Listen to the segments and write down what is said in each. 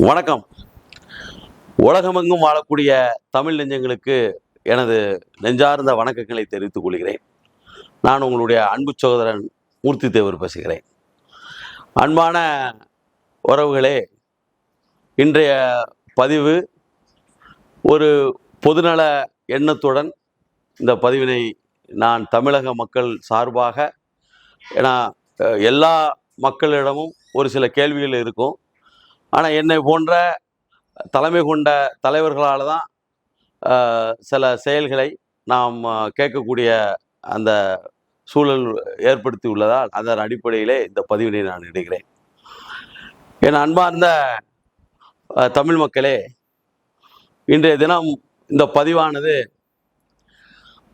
வணக்கம். உலகமெங்கும் வாழக்கூடிய தமிழ் நெஞ்சங்களுக்கு எனது நெஞ்சார்ந்த வணக்கங்களை தெரிவித்துக் கொள்கிறேன். நான் உங்களுடைய அன்பு சகோதரன் மூர்த்தி தேவர் பேசுகிறேன். அன்பான உறவுகளே இன்றைய பதிவு ஒரு பொதுநல எண்ணத்துடன் இந்த பதிவினை நான் தமிழக மக்கள் சார்பாக ஏன்னா எல்லா மக்களிடமும் ஒரு சில கேள்விகள் இருக்கும். ஆனால் என்னை போன்ற தலைமை கொண்ட தலைவர்களால் தான் சில செயல்களை நாம் கேட்கக்கூடிய அந்த சூழல் ஏற்படுத்தி உள்ளதால் அதன் அடிப்படையிலே இந்த பதிவினை நான் இடுகிறேன். என் அன்பார்ந்த தமிழ் மக்களே இன்றைய தினம் இந்த பதிவானது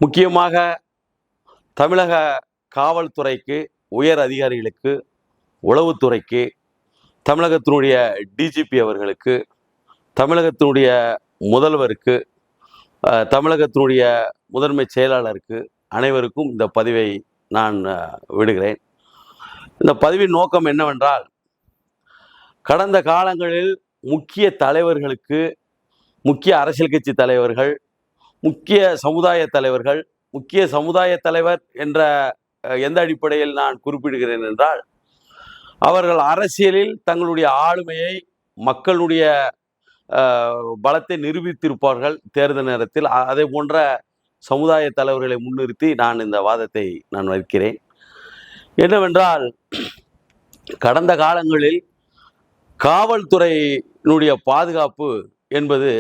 முக்கியமாக தமிழக காவல்துறைக்கு உயர் அதிகாரிகளுக்கு உளவுத்துறைக்கு தமிழகத்தினுடைய டிஜிபி அவர்களுக்கு தமிழகத்தினுடைய முதல்வருக்கு தமிழகத்தினுடைய முதன்மை செயலாளருக்கு அனைவருக்கும் இந்த பதிவை நான் விடுகிறேன். இந்த பதிவின் நோக்கம் என்னவென்றால் கடந்த காலங்களில் முக்கிய தலைவர்களுக்கு முக்கிய அரசியல் கட்சி தலைவர்கள் முக்கிய சமுதாய தலைவர்கள் முக்கிய சமுதாய தலைவர் என்ற எந்த அடிப்படையில் நான் குறிப்பிடுகிறேன் என்றால் அவர்கள் அரசியலில் தங்களுடைய ஆளுமையை மக்களுடைய பலத்தை நிரூபித்திருப்பார்கள் தேர்தல் நேரத்தில். அதே போன்ற சமுதாய தலைவர்களை முன்னிறுத்தி நான் இந்த வாதத்தை நான் வைக்கிறேன். என்னவென்றால் கடந்த காலங்களில் காவல்துறையினுடைய பாதுகாப்பு என்பது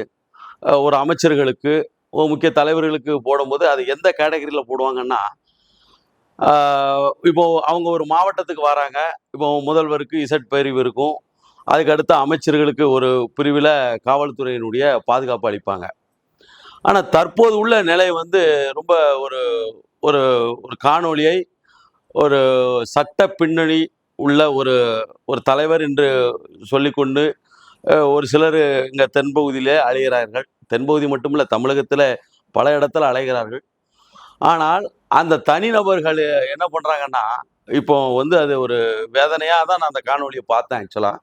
ஒரு அமைச்சர்களுக்கு ஒரு முக்கிய தலைவர்களுக்கு போடும்போது அது எந்த கேட்டகரியில் போடுவாங்கன்னா இப்போ அவங்க ஒரு மாவட்டத்துக்கு வராங்க. இப்போ முதல்வருக்கு இசட் பிரிவு இருக்கும். அதுக்கு அமைச்சர்களுக்கு ஒரு பிரிவில் காவல்துறையினுடைய பாதுகாப்பு அளிப்பாங்க. ஆனால் தற்போது உள்ள நிலை வந்து ரொம்ப ஒரு ஒரு ஒரு காணொளியை ஒரு சட்ட பின்னணி உள்ள ஒரு ஒரு தலைவர் என்று சொல்லிக்கொண்டு ஒரு சிலர் இங்கே தென்பகுதியிலே அலைகிறார்கள் தென்பகுதி மட்டுமில்ல தமிழகத்தில் பல இடத்துல அலைகிறார்கள். ஆனால் அந்த தனிநபர்கள் என்ன பண்ணுறாங்கன்னா இப்போ வந்து அது ஒரு வேதனையாக தான் நான் அந்த காணொலியை பார்த்தேன் ஆக்சுவலாக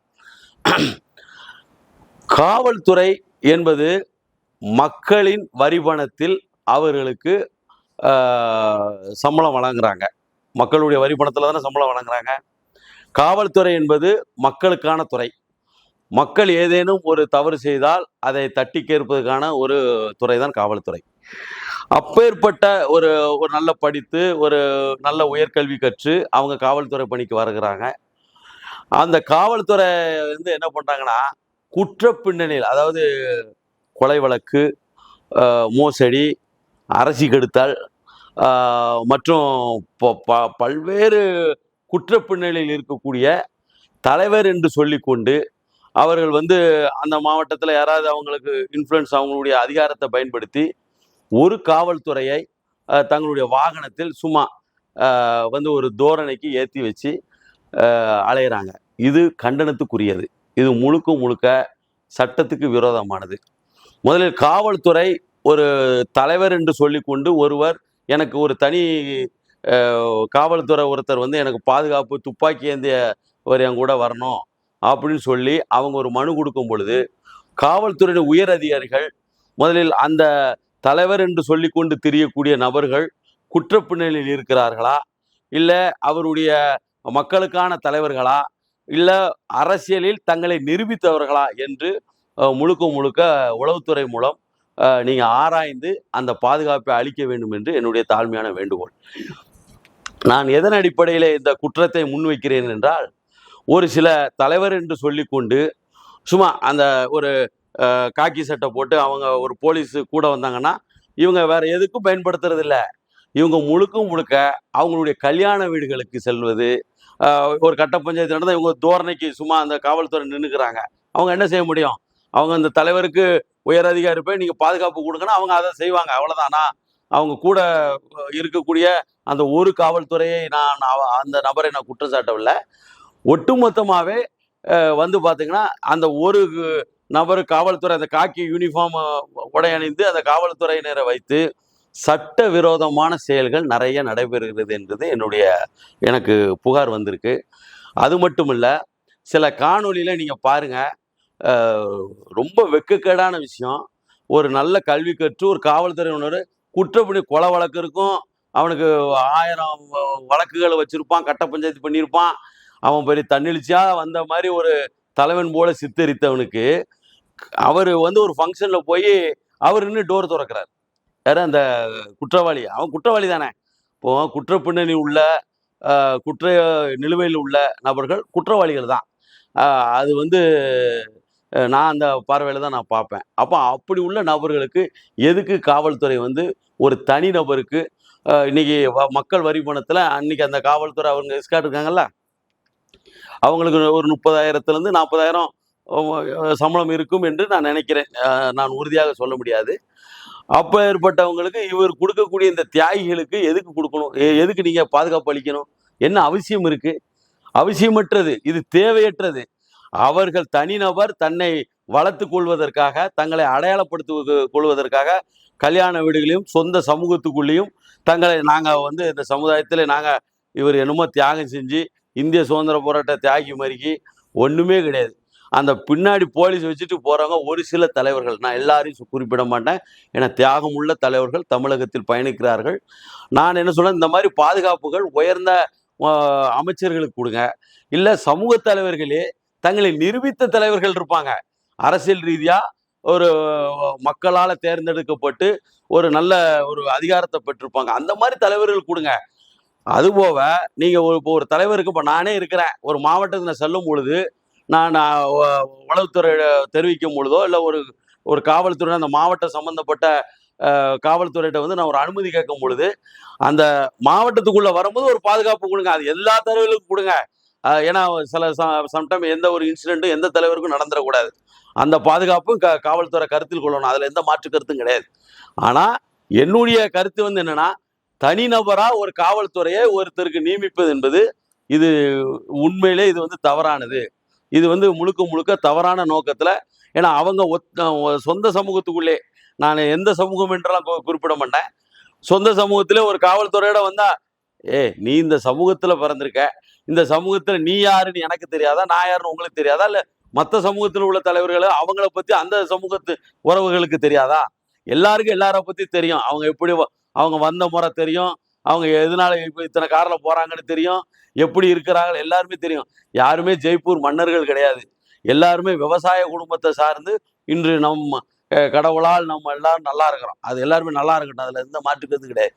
காவல்துறை என்பது மக்களின் வரி பணத்தில் அவர்களுக்கு சம்பளம் வழங்குறாங்க. மக்களுடைய வரி பணத்தில் தானே சம்பளம் வழங்குறாங்க. காவல்துறை என்பது மக்களுக்கான துறை. மக்கள் ஏதேனும் ஒரு தவறு செய்தால் அதை தட்டி கேட்பதற்கான ஒரு துறை தான் காவல்துறை. அப்பேற்பட்ட ஒரு ஒரு நல்ல படித்து ஒரு நல்ல உயர்கல்வி கற்று அவங்க காவல்துறை பணிக்கு வருகிறாங்க. அந்த காவல்துறை வந்து என்ன பண்ணுறாங்கன்னா குற்ற பின்னணியில் அதாவது கொலை வழக்கு மோசடி அரசி கெடுத்தல் மற்றும் ப- ப- பல்வேறு குற்ற பின்னணியில் இருக்கக்கூடிய தலைவர் என்று சொல்லிக்கொண்டு அவர்கள் வந்து அந்த மாவட்டத்தில் யாராவது அவங்களுக்கு இன்ஃப்ளூயன்ஸ் அவங்களுடைய அதிகாரத்தை பயன்படுத்தி ஒரு காவல்துறையை தங்களுடைய வாகனத்தில் சும்மா வந்து ஒரு தோரணைக்கு ஏற்றி வச்சு அலையிறாங்க. இது கண்டனத்துக்குரியது. இது முழுக்க முழுக்க சட்டத்துக்கு விரோதமானது. முதலில் காவல்துறை ஒரு தலைவர் என்று சொல்லிக்கொண்டு ஒருவர் எனக்கு ஒரு தனி காவல்துறை ஒருத்தர் வந்து எனக்கு பாதுகாப்பு துப்பாக்கி ஏந்தியவர் என் கூட வரணும் அப்படின்னு சொல்லி அவங்க ஒரு மனு கொடுக்கும் பொழுது காவல்துறையின் உயர் அதிகாரிகள் முதலில் அந்த தலைவர் என்று சொல்லிக்கொண்டு திரியக்கூடிய நபர்கள் குற்றப்பின்னணியில் இருக்கிறார்களா? இல்லை அவருடைய மக்களுக்கான தலைவர்களா? இல்லை அரசியலில் தங்களை நிரூபித்தவர்களா? என்று முழுக்க முழுக்க உளவுத்துறை மூலம் நீங்கள் ஆராய்ந்து அந்த பாதுகாப்பை அளிக்க வேண்டும் என்று என்னுடைய தாழ்மையான வேண்டுகோள். நான் எதன் அடிப்படையில் இந்த குற்றத்தை முன்வைக்கிறேன் என்றால் ஒரு சில தலைவர் என்று சொல்லிக்கொண்டு சும்மா அந்த ஒரு காக்கி சட்டை போட்டு அவங்க ஒரு போலீஸு கூட வந்தாங்கன்னா இவங்க வேற எதுக்கும் பயன்படுத்துறது இல்லை இவங்க முழுக்க முழுக்க அவங்களுடைய கல்யாண வீடுகளுக்கு செல்வது ஒரு கட்ட பஞ்சாயத்து நடந்தால் இவங்க தோரணைக்கு சும்மா அந்த காவல்துறை நின்றுக்கிறாங்க அவங்க என்ன செய்ய முடியும்? அவங்க அந்த தலைவருக்கு உயர் அதிகாரி போய் நீங்கள் பாதுகாப்பு கொடுங்கன்னா அவங்க அதை செய்வாங்க அவ்வளோதானா அவங்க கூட இருக்கக்கூடிய அந்த ஒரு காவல்துறையை நான் அந்த நபரை நான் குற்றம் சாட்டவில்லை. ஒட்டுமொத்தமாகவே வந்து பார்த்தீங்கன்னா அந்த ஒரு நபர் காவல்துறை அந்த காக்கி யூனிஃபார்ம் உடை அணிந்து அந்த காவல்துறையினரை வைத்து சட்ட விரோதமான செயல்கள் நிறைய நடைபெறுகிறது என்பது என்னுடைய எனக்கு புகார் வந்திருக்கு. அது மட்டும் இல்லை சில காணொளியில் நீங்கள் பாருங்கள் ரொம்ப வெக்கக்கேடான விஷயம். ஒரு நல்ல கல்வி கற்று ஒரு காவல்துறையினர் குற்றப்பணி கொலை வழக்கு இருக்கும். அவனுக்கு ஆயிரம் வழக்குகளை வச்சுருப்பான் கட்ட பஞ்சாயத்து பண்ணியிருப்பான். அவன் பெரிய தன்னெழுச்சியாக வந்த மாதிரி ஒரு தலைவன் போல சித்தரித்தவனுக்கு அவர் வந்து ஒரு ஃபங்க்ஷனில் போய் அவர் இன்னும் டோர் திறக்கிறார். யாரும் அந்த குற்றவாளி? அவன் குற்றவாளி தானே. இப்போ குற்ற பின்னணி உள்ள குற்ற நிலுவையில் உள்ள நபர்கள் குற்றவாளிகள் தான். அது வந்து நான் அந்த பார்வையில் தான் நான் பார்ப்பேன். அப்போ அப்படி உள்ள நபர்களுக்கு எதுக்கு காவல்துறை வந்து ஒரு தனி நபருக்கு இன்னைக்கு வ- மக்கள் வரி பணத்தில் அன்னைக்கு அந்த காவல்துறை அவங்க எஸ்கார்ட் இருக்காங்கல்ல அவங்களுக்கு ஒரு முப்பதாயிரத்துலேருந்து நாற்பதாயிரம் சம்பளம் இருக்கும் என்று நான் நினைக்கிறேன். நான் உறுதியாக சொல்ல முடியாது. அப்போ ஏற்பட்டவங்களுக்கு இவர் கொடுக்கக்கூடிய இந்த தியாகிகளுக்கு எதுக்கு கொடுக்கணும்? எதுக்கு நீங்க பாதுகாப்பு அளிக்கணும்? என்ன அவசியம் இருக்கு? அவசியமற்றது இது தேவையற்றது. அவர்கள் தனிநபர் தன்னை வளர்த்து கொள்வதற்காக தங்களை அடையாளப்படுத்து கொள்வதற்காக கல்யாண வீடுகளையும் சொந்த சமூகத்துக்குள்ளேயும் தங்களை நாங்க வந்து இந்த சமுதாயத்துல நாங்க இவர் என்னமோ தியாகம் செஞ்சு இந்திய சுதந்திர போராட்ட தியாகி மறுக்கி ஒண்ணுமே கிடையாது. அந்த பின்னாடி போலீஸ் வச்சுட்டு போகிறவங்க ஒரு சில தலைவர்கள். நான் எல்லாரையும் குறிப்பிட மாட்டேன். ஏன்னா தியாகம் உள்ள தலைவர்கள் தமிழகத்தில் பயணிக்கிறார்கள். நான் என்ன சொல்றேன் இந்த மாதிரி பாதுகாப்புகள் உயர்ந்த அமைச்சர்களுக்கு கொடுங்க. இல்லை சமூக தலைவர்களே தங்களை நிரூபித்த தலைவர்கள் இருப்பாங்க. அரசியல் ரீதியாக ஒரு மக்களால் தேர்ந்தெடுக்கப்பட்டு ஒரு நல்ல ஒரு அதிகாரத்தை பெற்றிருப்பாங்க. அந்த மாதிரி தலைவர்கள் கொடுங்க. அதுபோக நீங்கள் ஒரு இப்போ ஒரு தலைவருக்கு இப்போ நானே இருக்கிறேன். ஒரு மாவட்டத்தில் செல்லும் பொழுது நான் உளவுத்துறை தெரிவிக்கும் பொழுதோ இல்லை ஒரு ஒரு காவல்துறை அந்த மாவட்ட சம்பந்தப்பட்ட காவல்துறையிட்ட வந்து நான் ஒரு அனுமதி கேட்கும் பொழுது அந்த மாவட்டத்துக்குள்ளே வரும்போது ஒரு பாதுகாப்பு கொடுங்க. அது எல்லா தலைவர்களுக்கும் கொடுங்க. ஏன்னா சில சம்டைம் எந்த ஒரு இன்சிடென்ட்டும் எந்த தலைவருக்கும் நடந்துடக்கூடாது. அந்த பாதுகாப்பும் க காவல்துறை கருத்தில் கொள்ளணும். அதில் எந்த மாற்று கருத்தும் கிடையாது. ஆனால் என்னுடைய கருத்து வந்து என்னன்னா தனிநபராக ஒரு காவல்துறையை ஒருத்தருக்கு நியமிப்பது என்பது இது உண்மையிலே இது வந்து தவறானது. இது வந்து முழுக்க முழுக்க தவறான நோக்கத்துல ஏன்னா அவங்க ஒத்- சொந்த சமூகத்துக்குள்ளே நான் எந்த சமூகம் என்றெல்லாம் கு- குறிப்பிட மாட்டேன். சொந்த சமூகத்திலே ஒரு காவல்துறையோட வந்தா ஏ நீ இந்த சமூகத்துல பிறந்திருக்க. இந்த சமூகத்துல நீ யாருன்னு எனக்கு தெரியாதா? நான் யாருன்னு உங்களுக்கு தெரியாதா? இல்ல மற்ற சமூகத்தில் உள்ள தலைவர்கள் அவங்கள பற்றி அந்த சமூகத்து உறவுகளுக்கு தெரியாதா? எல்லாருக்கும் எல்லார பத்தி தெரியும். அவங்க எப்படி அவங்க வந்த முறை தெரியும். அவங்க எதனால இப்போ இத்தனை காரில் போகிறாங்கன்னு தெரியும்? எப்படி இருக்கிறாங்க? எல்லாருமே தெரியும். யாருமே ஜெய்ப்பூர் மன்னர்கள் கிடையாது. எல்லாருமே விவசாய குடும்பத்தை சார்ந்து இன்று நம் கடவுளால் நம்ம எல்லாரும் நல்லா இருக்கிறோம். அது எல்லாருமே நல்லா இருக்கட்டும். அதில் எந்த மாற்றுக்கிறது கிடையாது.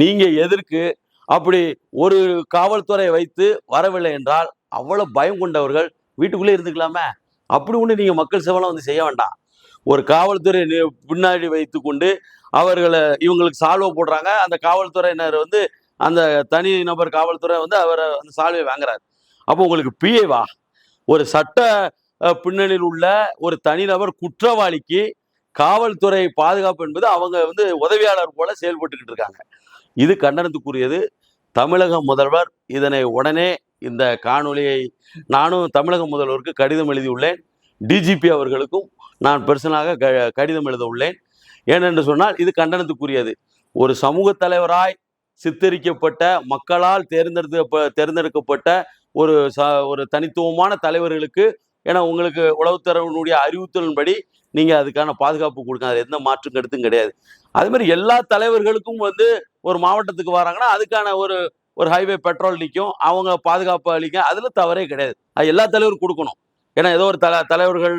நீங்கள் எதற்கு அப்படி ஒரு காவல்துறை வைத்து வரவில்லை என்றால் அவ்வளோ பயம் கொண்டவர்கள் வீட்டுக்குள்ளே இருந்துக்கலாமே? அப்படி ஒன்று நீங்கள் மக்கள் சேவலாம் வந்து செய்ய வேண்டாம். ஒரு காவல்துறை பின்னாடி வைத்து கொண்டு அவர்களை இவங்களுக்கு சால்வை போடுறாங்க. அந்த காவல்துறையினர் வந்து அந்த தனி நபர் காவல்துறை வந்து அவரை அந்த சால்வை வாங்குறாரு. அப்போ உங்களுக்கு பிஏவா ஒரு சட்ட பின்னணியில் உள்ள ஒரு தனிநபர் குற்றவாளிக்கு காவல்துறை பாதுகாப்பு என்பது அவங்க வந்து உதவியாளர் போல செயல்பட்டுக்கிட்டு இருக்காங்க. இது கண்டனத்துக்குரியது. தமிழக முதல்வர் இதனை உடனே இந்த காணொலியை நானும் தமிழக முதல்வருக்கு கடிதம் எழுதியுள்ளேன். டிஜிபி அவர்களுக்கும் நான் பர்சனலாக க கடிதம் எழுத உள்ளேன். ஏனென்று சொன்னால் இது கண்டனத்துக்குரியது. ஒரு சமூக தலைவராய் சித்தரிக்கப்பட்ட மக்களால் தேர்ந்தெடுக்க தேர்ந்தெடுக்கப்பட்ட ஒரு ச ஒரு தனித்துவமான தலைவர்களுக்கு ஏன்னா உங்களுக்கு உளவுத்துறையினுடைய அறிவுறுத்தலின்படி நீங்க அதுக்கான பாதுகாப்பு கொடுங்க அது எந்த மாற்று கருத்தும் கிடையாது. அது மாதிரி எல்லா தலைவர்களுக்கும் வந்து ஒரு மாவட்டத்துக்கு வராங்கன்னா அதுக்கான ஒரு ஒரு ஹைவே பெட்ரோல் நிற்கும் அவங்க பாதுகாப்பு அளிக்க அதில் தவறே கிடையாது. அது எல்லா தலைவரும் கொடுக்கணும். ஏன்னா ஏதோ ஒரு தல தலைவர்கள்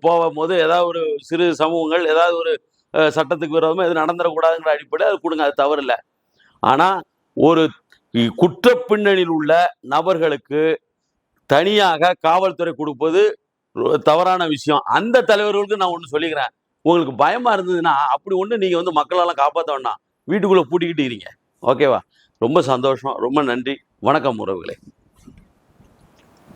போகும்போது ஏதாவது ஒரு சிறு சமூகங்கள் ஏதாவது ஒரு சட்டத்துக்கு விரோதமாக எது நடந்துடக்கூடாதுங்கிற அடிப்படையில் அது கொடுங்க அது தவறு இல்லை ஆனால் ஒரு குற்ற பின்னணியில் உள்ள நபர்களுக்கு தனியாக காவல்துறை கொடுப்பது ரொ- தவறான விஷயம். அந்த தலைவர்களுக்கு நான் ஒன்று சொல்லிக்கிறேன். உங்களுக்கு பயமாக இருந்ததுன்னா அப்படி ஒன்று நீங்கள் வந்து மக்களெல்லாம் காப்பாற்ற வேண்டாம் வீட்டுக்குள்ளே பூட்டிக்கிட்டு இருங்க ஓகேவா? ரொம்ப சந்தோஷம். ரொம்ப நன்றி. வணக்கம் உறவுகளே.